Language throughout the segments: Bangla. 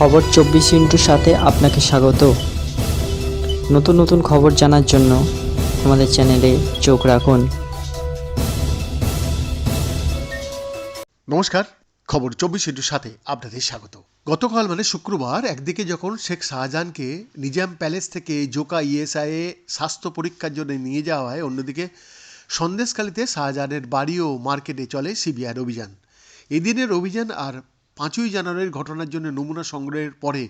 খবর চব্বিশ ইন্টুর সাথে আপনাকে স্বাগত। নতুন নতুন খবর জানার জন্য আমাদের চ্যানেলে চোখ রাখুন। নমস্কার, খবর চব্বিশ ইন্টুর সাথে আপনাদের স্বাগত। গতকাল মানে শুক্রবার একদিকে যখন শেখ শাহজাহানকে নিজাম প্যালেস থেকে জোকা ইএসআইয়ে স্বাস্থ্য পরীক্ষার জন্য নিয়ে যাওয়া হয়, অন্যদিকে সন্দেশখালিতে শাহজাহানের বাড়ি ও মার্কেটে চলে সিবিআইয়ের অভিযান। এদিনের অভিযান আর পাঁচই জানুয়ারির ঘটনার জন্য নমুনা সংগ্রহের পরে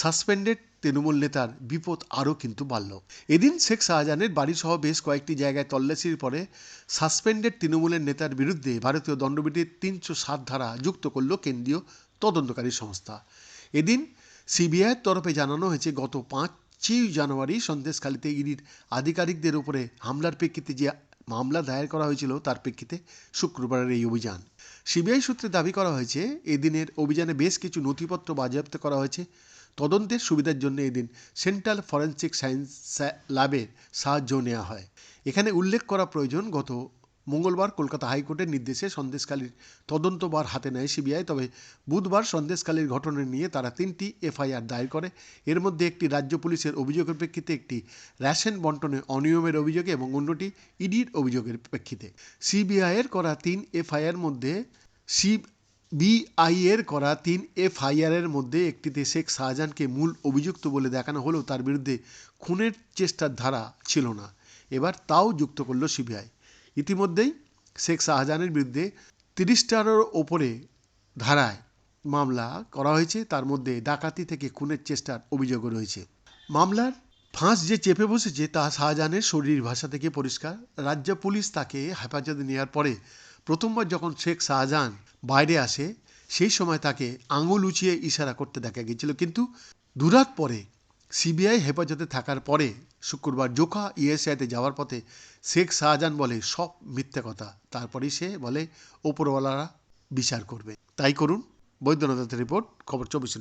সাসপেন্ডেড তৃণমূল নেতার বিপদ আরও কিন্তু বাড়ল। এদিন শেখ শাহজাহানের বাড়িসহ বেশ কয়েকটি জায়গায় তল্লাশির পরে সাসপেন্ডেড তৃণমূলের নেতার বিরুদ্ধে ভারতীয় দণ্ডবিধির তিনশো সাত ধারা যুক্ত করল কেন্দ্রীয় তদন্তকারী সংস্থা। এদিন সিবিআইয়ের তরফে জানানো হয়েছে, গত পাঁচই জানুয়ারি সন্দেশখালিতে ইডির আধিকারিকদের উপরে হামলার প্রেক্ষিতে যে মামলা দায়ের করা হয়েছিল তার প্রেক্ষিতে শুক্রবারের এই অভিযান। সিবিআই সূত্রে দাবি করা হয়েছে, এদিনের অভিযানে বেশ কিছু নথিপত্র বাজেয়াপ্ত করা হয়েছে। তদন্তের সুবিধার জন্য এদিন সেন্ট্রাল ফরেন্সিক সায়েন্স ল্যাবের সাহায্য নেওয়া হয়। এখানে উল্লেখ করা প্রয়োজন, গত মঙ্গলবার কলকাতা হাইকোর্টের নির্দেশে সন্দেশখালীর তদন্তবার হাতে নেয় সিবিআই, তবে বুধবার সন্দেশখালীর ঘটনা নিয়ে তারা তিনটি এফআইআর দায়ের করে। এর মধ্যে একটি রাজ্য পুলিশের অভিযোগের প্রেক্ষিতে, একটি রেশন বন্টনে অনিয়মের অভিযোগে এবং অন্যটি ইডির অভিযোগের প্রেক্ষিতে। সিবিআইয়ের করা তিন এফআইআর মধ্যে সি বিআই এর করা তিন এফআইআরের মধ্যে একটিতে শেখ শাহজাহানকে মূল অভিযুক্ত বলে দেখানো হলেও তার বিরুদ্ধে খুনের চেষ্টার ধারা ছিল না। এবার তাও যুক্ত করল সিবিআই। ইতিমধ্যেই শেখ শাহজাহানের বিরুদ্ধে তিরিশটারও ওপরে ধারায় মামলা করা হয়েছে। তার মধ্যে ডাকাতি থেকে খুনের চেষ্টার অভিযোগও রয়েছে। মামলার ফাঁস যে চেপে বসেছে, তা শাহজাহানের শরীর ভাষা থেকে পরিষ্কার। রাজ্য পুলিশ তাকে হেফাজতে নেওয়ার পরে প্রথমবার যখন শেখ শাহজাহান বাইরে আসে, সেই সময় তাকে আঙুল উঁচিয়ে ইশারা করতে দেখা গিয়েছিল। কিন্তু দুরাত পরে সিবিআই হেফাজতে থাকার পরে শুক্রবার জোকা ইএসআইতে যাওয়ার পথে শেখ শাহজাহান বলে, সব মিথ্যে কথা। তারপরেই সে বলে, ওপরওয়ালারা বিচার করবে। তাই করুন বৈদ্যনাথের রিপোর্ট, খবর চব্বিশ